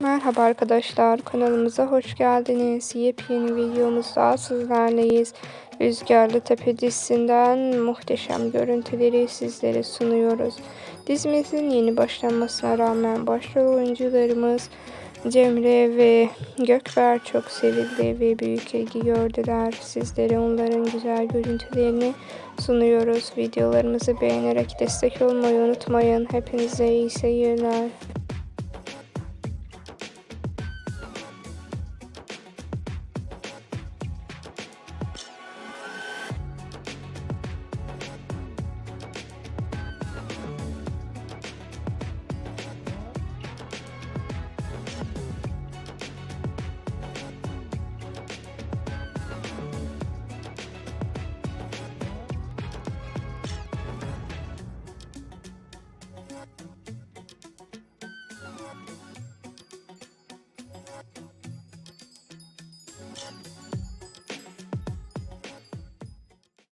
Merhaba arkadaşlar kanalımıza hoş geldiniz. Yepyeni videomuzda sizlerleyiz. Rüzgarlı Tepe dizisinden muhteşem görüntüleri sizlere sunuyoruz. Dizimizin yeni başlanmasına rağmen başrol oyuncularımız Cemre ve Gökber çok sevildi ve büyük ilgi gördüler. Sizlere onların güzel görüntülerini sunuyoruz. Videolarımızı beğenerek destek olmayı unutmayın. Hepinize iyi seyirler.